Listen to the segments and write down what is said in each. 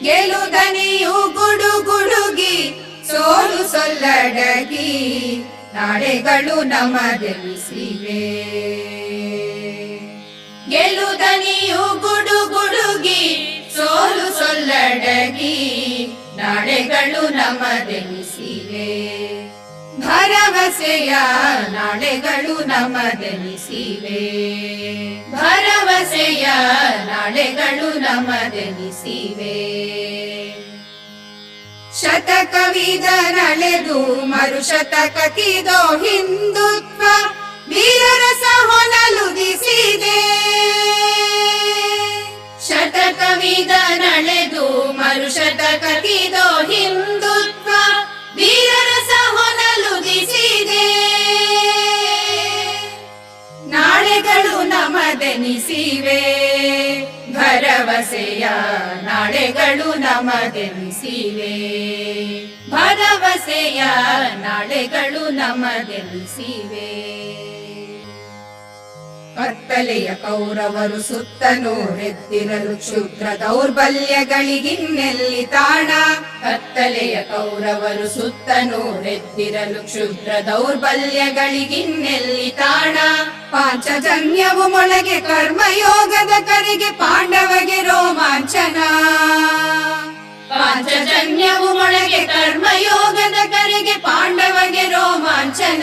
ಗೆಲುದನಿಯು ಗುಡುಗುಡುಗಿ ಸೋಲು ಸೊಲ್ಲಡಗಿ ನಾಳೆಗಳು ನಮದೆನಿಸಿವೆ ಗೆಲುದನಿಯು ಗುಡುಗುಡುಗಿ ಸೋಲು ಸೊಲ್ಲಡಗಿ ನಾಳೆಗಳು ಗೆಲ್ಲಿಸಿವೆ ಭರವಸೆಯ ನಾಳೆಗಳು ನಮದೆನಿಸಿವೆ ಭರವಸೆಯ ನಾಳೆಗಳು ನಮದೆನಿಸಿವೆ. ಶತಕವಿದ ನಳೆದು ಮರು ಭರವಸೆಯ ನಾಳೆಗಳು ನಮದೆನಿಸಿವೆ ಭರವಸೆಯ ನಾಳೆಗಳು ನಮದೆನಿಸಿವೆ ಕತ್ತಲೆಯ ಕೌರವರು ಸುತ್ತನು ರೆದ್ದಿರಲು ಕ್ಷುದ್ರ ದೌರ್ಬಲ್ಯಗಳಿಗಿನ್ನೆಲ್ಲಿ ತಾಣ? ಕತ್ತಲೆಯ ಕೌರವರು ಸುತ್ತನು ರೆದ್ದಿರಲು ಕ್ಷುದ್ರ ದೌರ್ಬಲ್ಯಗಳಿಗಿನ್ನೆಲ್ಲಿ ತಾಣ? ಪಾಂಚಜನ್ಯವು ಮೊಳಗೆ ಕರ್ಮಯೋಗದ ಕರೆಗೆ ಪಾಂಡವಗೆ ರೋಮಾಂಚನ. ಪಾಂಚಜನ್ಯವು ಮೊಳಗೆ ಕರ್ಮಯೋಗದ ಕರೆಗೆ ಪಾಂಡವಗೆ ರೋಮಾಂಚನ.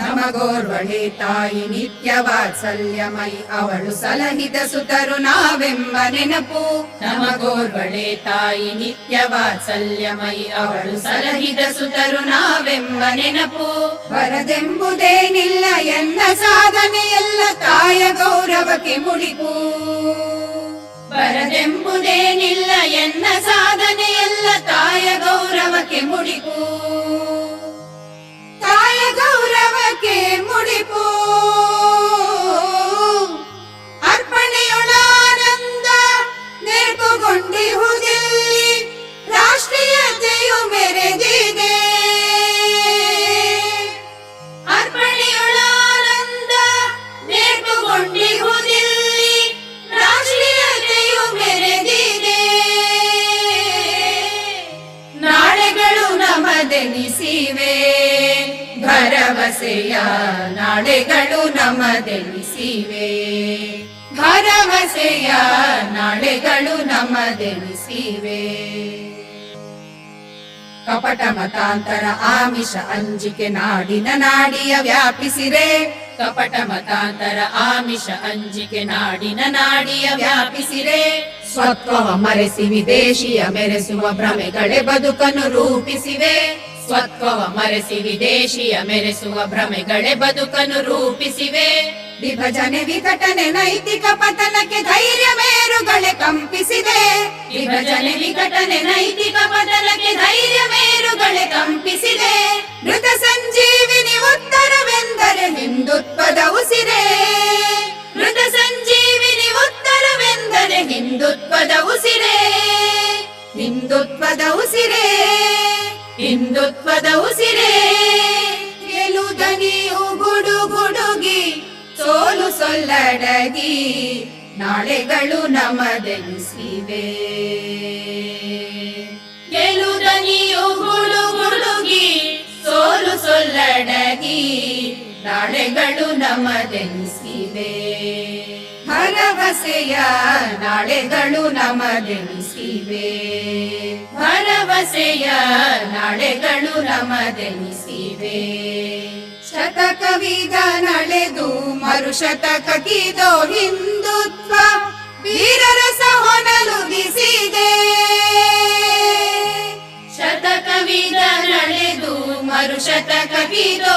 ನಮಗೋರ್ವಳೆ ತಾಯಿ ನಿತ್ಯ ವಾತ್ಸಲ್ಯಮಯಿ ಅವಳು ಸಲಹಿದ ಸುತರು ನಾವೆಂಬ ನೆನಪು. ನಮಗೋರ್ವಳೆ ತಾಯಿ ನಿತ್ಯ ವಾತ್ಸಲ್ಯಮಯಿ ಅವಳು ಸಲಹಿದ ಸುತರು ನಾವೆಂಬ ನೆನಪು. ಬರದೆಂಬುದೇನಿಲ್ಲ ಎನ್ನ ಸಾಧನೆ ಎಲ್ಲ ತಾಯ ಗೌರವಕ್ಕೆ ಮುಡಿಪು. ಬರದೆಂಬುದೇನಿಲ್ಲ ಎನ್ನ ಸಾಧನೆ ನಮದೆನಿಸಿವೆ. ಭರವಸೆಯ ನಾಳೆಗಳು ನಮದೆನಿಸಿವೆ. ಭರವಸೆಯ ನಾಳೆಗಳು ನಮದೆನಿಸಿವೆ. ಕಪಟ ಮತಾಂತರ ಆಮಿಷ ಅಂಜಿಕೆ ನಾಡಿನ ನಾಡಿಯ ವ್ಯಾಪಿಸಿರೆ ಕಪಟ ಮತಾಂತರ ಆಮಿಷ ಅಂಜಿಕೆ ನಾಡಿನ ನಾಡಿಯ ವ್ಯಾಪಿಸಿರೆ ಸ್ವತ್ವವ ಮರೆಸಿ ವಿದೇಶಿಯ ಮೆರೆಸುವ ಭ್ರಮೆಗಳೇ ಬದುಕನ್ನು ರೂಪಿಸಿವೆ. ಸ್ವತ್ವವ ಮರೆಸಿ ವಿದೇಶಿಯ ಮೆರೆಸುವ ಭ್ರಮೆಗಳೇ ಬದುಕನ್ನು ರೂಪಿಸಿವೆ. ವಿಭಜನೆ ವಿಘಟನೆ ನೈತಿಕ ಪತನಕ್ಕೆ ಧೈರ್ಯ ಮೇರುಗಳೇ ಕಂಪಿಸಿದೆ. ವಿಭಜನೆ ವಿಘಟನೆ ನೈತಿಕ ಪತನಕ್ಕೆ ಧೈರ್ಯ ಮೇರುಗಳೇ ಕಂಪಿಸಿದೆ. ಮೃತ ಸಂಜೀವಿನಿ ಉತ್ತರವೆಂದರೆ ಹಿಂದುತ್ವದ ಉಸಿರೇ. ಮೃತ ಉತ್ತರವೆಂದರೆ ಹಿಂದುತ್ವದ ಉಸಿರೇ ಹಿಂದುತ್ವದ ಉಸಿರೇ ಹಿಂದುತ್ವದ ಉಸಿರೇ. ಗೆಲುದನಿಯು ಗುಡು ಗುಡುಗಿ, ಸೋಲು ಸೊಲ್ಲಡಗಿ, ನಾಳೆಗಳು ನಮದೆನಿಸಿವೆ ಗೆಲುದನಿಯು ಗುಡು ಗುಡುಗಿ, ಸೋಲು ಸೊಲ್ಲಡಗಿ, ನಾಳೆಗಳು ನಮದೆನಿಸಿವೆ ಭರವಸೆಯ ನಾಳೆಗಳು ನಮದೆನಿಸಿವೆ ಭರವಸೆಯ ನಾಳೆಗಳು ನಮದೆನಿಸಿವೆ ಶತಕವಿದ ನಡೆದು ಮರುಶತಕ ಶತಕಕ್ಕಿದೋ ಹಿಂದುತ್ವ ವೀರರ ಹೊನಲು ಬಿಸಿದೆ. ನಳೆದು ನಡೆದು ಮರುಶತಕವಿದೋ